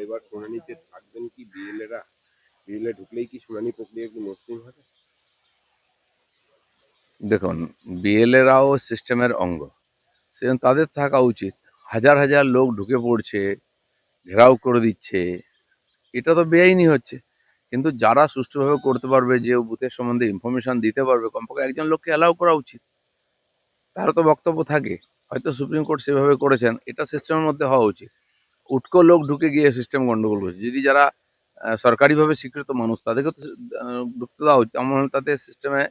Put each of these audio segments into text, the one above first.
এবার শুনানিতে থাকবেন কি বিএলএরা? বিএলএ ঢুকলেই কি শুনানি প্রক্রিয়া কি মসৃণ হবে? দেখুন, বিএলএরাও সিস্টেমের অঙ্গ। সেজন্য তাদের থাকা উচিত। হাজার হাজার লোক ঢুকে পড়ছে, ঘেরাও করে দিচ্ছে। এটা তো বেআইনি হচ্ছে। কিন্তু যারা সুষ্ঠুভাবে করতে পারবে, যে বুথের সম্বন্ধে ইনফরমেশন দিতে পারবে, কমপক্ষে একজন লোককে অ্যালাউ করা উচিত। তারও তো বক্তব্য থাকে। হয়তো সুপ্রিম কোর্ট সেভাবে করেছেন। এটা সিস্টেমের মধ্যে হওয়া উচিত। উটকো লোক ঢুকে গিয়ে সিস্টেম গন্ডগোল করছে। যদি যারা সরকারিভাবে স্বীকৃত মানুষ তাদেরকে তো ঢুকতে দেওয়া হচ্ছে আমার তাতে সিস্টেমে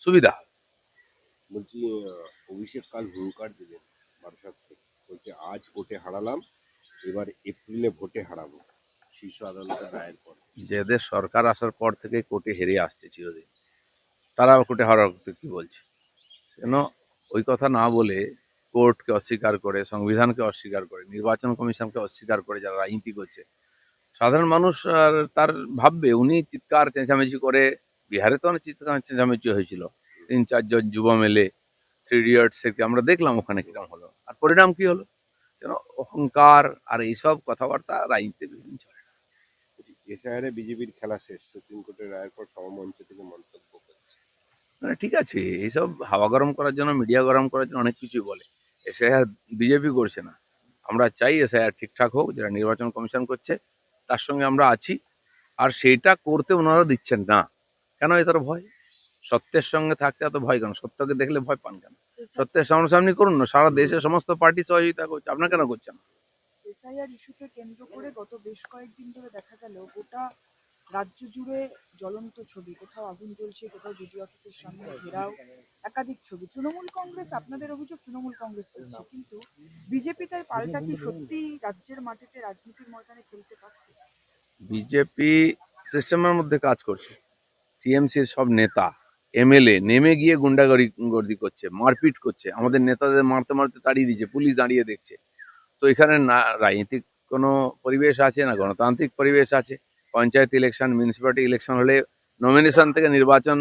সুবিধা হয়। বলছি অভিষেক কাল হুঙ্কার দিলেন বারাসাত থেকে বলছে আজ ভোটে হারালাম এবার এপ্রিলে ভোটে হারাবো। শীর্ষ আদালতের রায়ের পর। যাদের সরকার আসার পর থেকে কোর্টে হেরে আসছে চিরদিন। তারা কোর্টে হারার কি বলছে? কেন ওই কথা না বলে কোর্টকে অস্বীকার করে সংবিধানকে অস্বীকার করে নির্বাচন কমিশনকে অস্বীকার করে যারা রাজনীতি করছে। সাধারণ মানুষ আর তার ভাববে উনি চিৎকার চেঁচামেচি করে বিহারে তো অনেক চিৎকার চেঁচামেচি হয়েছিল। তিন চারজন যুব মেলে থ্রি ইডিয়টসকে আমরা দেখলাম ওখানে কীরকম হলো। আর পরিণাম কি হলো? কেন অহংকার আর এইসব কথাবার্তা রাজনীতিতে বিভিন্ন চলে এসআইআরে বিজেপির খেলা শেষ সুপ্রিম কোর্টের রায়ের পর সভামঞ্চ থেকে মন্তব্য করছে। মানে ঠিক আছে এইসব হাওয়া গরম করার জন্য মিডিয়া গরম করার জন্য অনেক কিছুই বলে। এসআইআর বিজেপি করছে না। আমরা চাই এসআইআর ঠিকঠাক হোক, যেটা নির্বাচন কমিশন করছে, তার সঙ্গে আমরা আছি। আর সেটা করতে ওনারা দিচ্ছেন না। কেন এটার ভয়? সত্যের সঙ্গে থাকতে এত ভয় কেন? সত্যকে দেখলে ভয় পান কেন? সত্যের সামনাসামনি করুন না, সারা দেশে সমস্ত পার্টি সহযোগিতা করছে। আপনার কেন করছেন? এসআইআর ইস্যুকে কেন্দ্র করে গত বেশ কয়েকদিন ধরে দেখা গেল, গোটা রাজ্য জুড়ে জ্বলন্ত ছবি। কোথাও আগুন জ্বলছে কোথাও ডিডি অফিসের সামনে ঘেরাও একাধিক ছবি। তৃণমূল কংগ্রেস আপনাদের অভিযোগ তৃণমূল কংগ্রেস করছে কিন্তু বিজেপি তাই পাল্টা কি সত্যি রাজ্যের মাটিতে রাজনীতির ময়দানে খেলতে পারছে? বিজেপি সিস্টেমের মধ্যে কাজ করছে। টিএমসির সব নেতা এমএলএ নেমে গিয়ে গুন্ডাগরি গর্দি করছে মারপিট করছে। আমাদের নেতাদের মারতে মারতে তাড়িয়ে দিচ্ছে পুলিশ দাঁড়িয়ে দেখছে। তো এখানে না রাজনীতিক কোনো পরিবেশ আছে না গণতান্ত্রিক পরিবেশ আছে? পঞ্চায়েত ইলেকশন মিউনিসিপ্যালিটি ইলেকশন হলে নমিনেশন থেকে নির্বাচন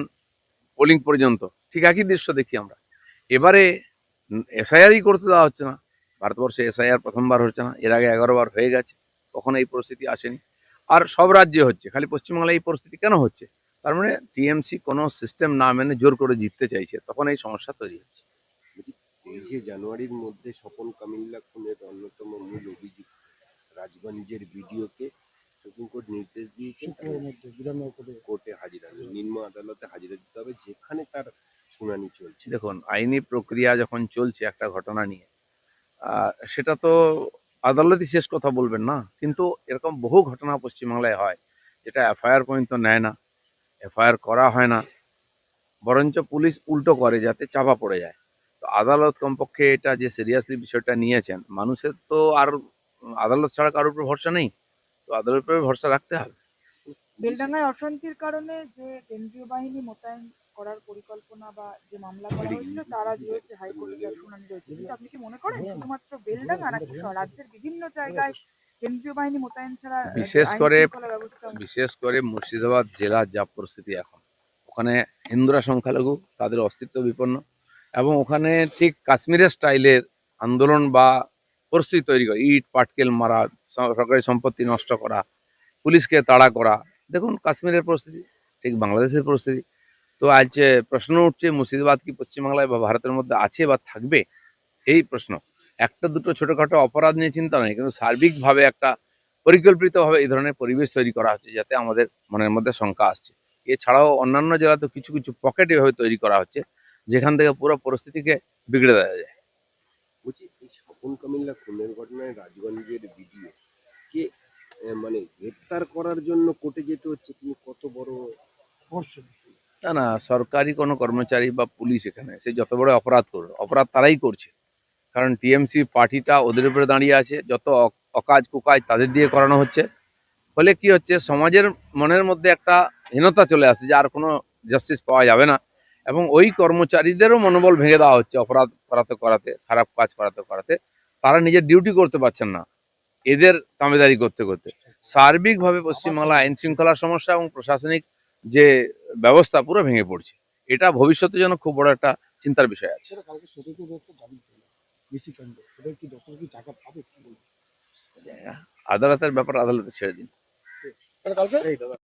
পোলিং পর্যন্ত। ঠিক একই দৃশ্য দেখি আমরা। এবারে এসআইআরই করতে দেওয়া হচ্ছে না। ভারতবর্ষে এসআইআর প্রথমবার হচ্ছে না। এর আগে এগারো বার হয়ে গেছে। কখনো এই পরিস্থিতি আসেনি। আর সব রাজ্যে হচ্ছে। খালি পশ্চিমবাংলায় এই পরিস্থিতি কেন হচ্ছে? তার মানে টিএমসি কোনো সিস্টেম না মেনে জোর করে জিততে চাইছে। তখন এই সমস্যা তৈরি হচ্ছে। তেইশে জানুয়ারির মধ্যে স্বপন কামিল্লা খুনের অন্যতম মূল অভিযুক্ত রাজগঞ্জের ভিডিওকে সুপ্রিম কোর্ট নির্দেশ দিয়েছে কোর্টে হাজিরা নিম্ন আদালতে হাজিরা দিতে হবে যেখানে তার শুনানি চলছে। দেখুন আইনি প্রক্রিয়া যখন চলছে একটা ঘটনা নিয়ে সেটা তো আদালতই শেষ কথা বলবেন না কিন্তু এরকম বহু ঘটনা পশ্চিমবাংলায় হয় যেটা এফআইআর পর্যন্ত নেয় না এফআইআর করা হয় না বরঞ্চ পুলিশ উল্টো করে যাতে চাপা পড়ে যায়। তো আদালত কমপক্ষে এটা যে সিরিয়াসলি বিষয়টা নিয়েছেন মানুষের তো আর আদালত ছাড়া কারোর উপর ভরসা নেই। তো আদালতের উপরে ভরসা রাখতে হবে। বেলডাঙ্গায় অশান্তির কারণে যে কেন্দ্রীয় বাহিনী মোতায়েন করার পরিকল্পনা বা যে মামলা করা হয়েছিল তার আজ রয়েছে হাইকোর্টে যার শুনানি রয়েছে। কিন্তু আপনি কি মনে করেন শুধুমাত্র বেলডাঙ্গা নাকি রাজ্যের বিভিন্ন জায়গায় কেন্দ্রীয় বাহিনী মোতায়েন ছাড়া বিশেষ করে- বিশেষ করে মুর্শিদাবাদ জেলার যা পরিস্থিতি এখন। ওখানে হিন্দুরা সংখ্যালঘু তাদের অস্তিত্ব বিপন্ন এবং ওখানে ঠিক কাশ্মীরের স্টাইলের আন্দোলন বা পরিস্থিতি তৈরি করে, ইট, পাটকেল মারা সরকারি সম্পত্তি নষ্ট করা, পুলিশকে তাড়া করা। দেখুন, কাশ্মীরের পরিস্থিতি, ঠিক বাংলাদেশের পরিস্থিতি। তো আজ প্রশ্ন উঠছে, মুর্শিদাবাদ কি পশ্চিমবাংলায় বা ভারতের মধ্যে আছে বা থাকবে, এই প্রশ্ন। একটা দুটো ছোটোখাটো অপরাধ নিয়ে চিন্তা নেই কিন্তু সার্বিকভাবে একটা পরিকল্পিতভাবে এই ধরনের পরিবেশ তৈরি করা হচ্ছে, যাতে আমাদের মনের মধ্যে শঙ্কা আসছে। এছাড়াও অন্যান্য জেলাতে কিছু কিছু পকেট এভাবে তৈরি করা হচ্ছে, যেখান থেকে পুরো পরিস্থিতিকে বিগড়ে দেওয়া যায়। স্বপন কামিল্লা খুনের ঘটনায় রাজগঞ্জের ভিডিও কে মানে গ্রেপ্তার করার জন্য কোর্টে যেতে হচ্ছে তিনি কত বড় না না, সরকারি কোনো কর্মচারী বা পুলিশ এখানে সে যত বড় অপরাধ করবে অপরাধ তারাই করছে। কারণ টিএমসি পার্টিটা ওদের উপরে দাঁড়িয়ে আছে, যত অকাজ কুকাজ তাদের দিয়ে করানো হচ্ছে। ফলে কি হচ্ছে, সমাজের মনের মধ্যে একটা হীনতা চলে আসে যে আর কোনো জাস্টিস পাওয়া যাবে না। এবং ওই কর্মচারীদেরও মনোবল ভেঙে দেওয়া হচ্ছে অপরাধ করাতে করাতে, খারাপ কাজ করাতে করাতে। তারা নিজের ডিউটি করতে পারছেন না। এদের তামেদারি করতে করতে। সার্বিকভাবে পশ্চিমবাংলা আইন শৃঙ্খলা সমস্যা এবং প্রশাসনিক যে ব্যবস্থা পুরো ভেঙে পড়ছে। এটা ভবিষ্যতে যেন খুব বড় একটা চিন্তার বিষয় আছে? আদালতের ব্যাপার আদালতে ছেড়ে দিন।